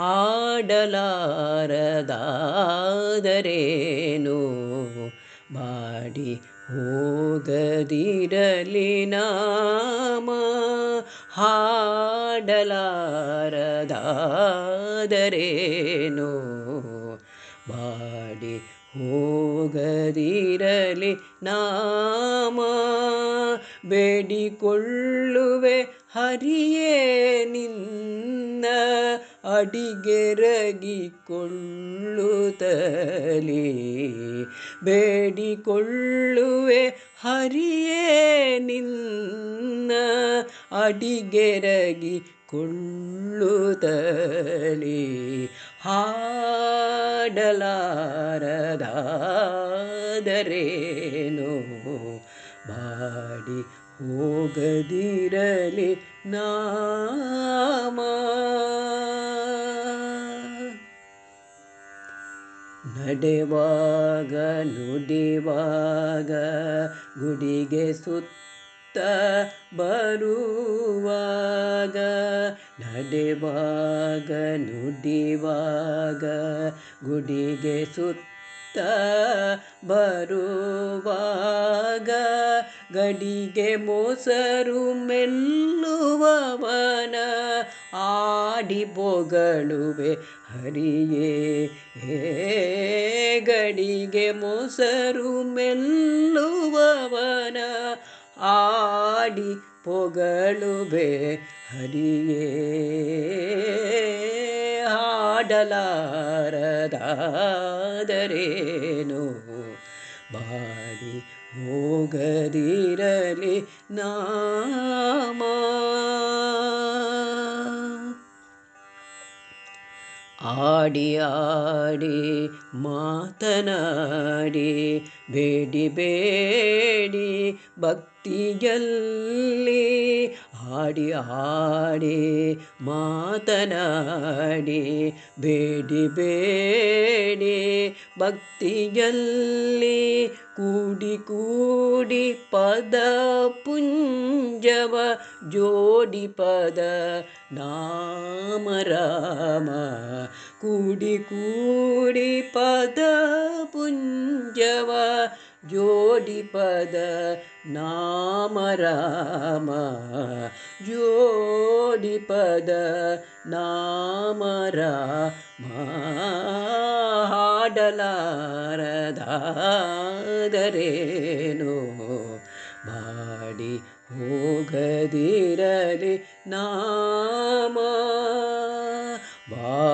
ಹಾಡಲಾರದಾದರೇನು? Body ಹೋಗದಿರಲಿ ನಾಮ ಹಾಡಲಾರದಾದರೇನು? Body ಹೋಗದಿರಲಿ ನಾಮ ಬೇಡಿಕೊಳ್ಳುವೆ ಹರಿಯೇ ನಿನ್ನ ಅಡಿಗೆರಗಿಕೊಳ್ಳುತ್ತಲೇ ಬೇಡಿಕೊಳ್ಳುವೆ ಹರಿಯೇ ನಿನ್ನ ಅಡಿಗೆರಗಿ ಕೊಳ್ಳುತ್ತಲೇ ಹಾಡಲಾರದಾದರೇನು? ಬಾಡಿ ಹೋಗದಿರಲಿ ನಾಮ. ನಡೆವಾಗ ನುಡಿವಾಗ ಗುಡಿಗೆ ಸುತ್ತ ಬರುವಾಗ ನಡೆವಾಗ ನುಡಿವಾಗ ಗುಡಿಗೆ ಸುತ್ತ ಬರುವಾಗ ಗಡಿಗೆ ಮೊಸರು ಮೆಲ್ಲುವವನ ಆಡಿ ಬೋಗಳುವೆ ಹರಿಯೇ ಗಡಿಗೆ ಮೊಸರು ಮೆಲ್ಲುವವನ. ಆಡಿ ಪೊಗಳುವೆ ಹರಿಯೇ ಹಾಡಲಾರದಾದರೇನು? ಬಾಡಿ ಹೋಗದಿರಲಿ ನಾಮ. ಆಡಿ ಆಡಿ ಮಾತನಾಡಿ, ಬೇಡಿ ಬೇಡಿ ಭಕ್ತಿಯಲ್ಲಿ ಆಡಿ ಆಡಿ ಮಾತನಾಡಿ, ಬೇಡಿ ಬೇಡಿ ಭಕ್ತಿಯಲ್ಲಿ ಕೂಡಿ ಕೂಡಿ ಪದ ಪುಂಜವ ಜೋಡಿ ಪದ ನಾಮ ರಾಮ. ಕೂಡಿ ಕೂಡಿ ಪದ ಪುಂಜವ ಜೋಡಿ ಪದ ನಾಮ ರಾಮ ಜೋಡಿ ಪದ ನಾಮ ರಾಮ ಹಾಡಲಾರದಾದರೇನು ಮಾಡಿ ಹೋಗದಿರಲಿ ನಾಮ ಬಾಡಿ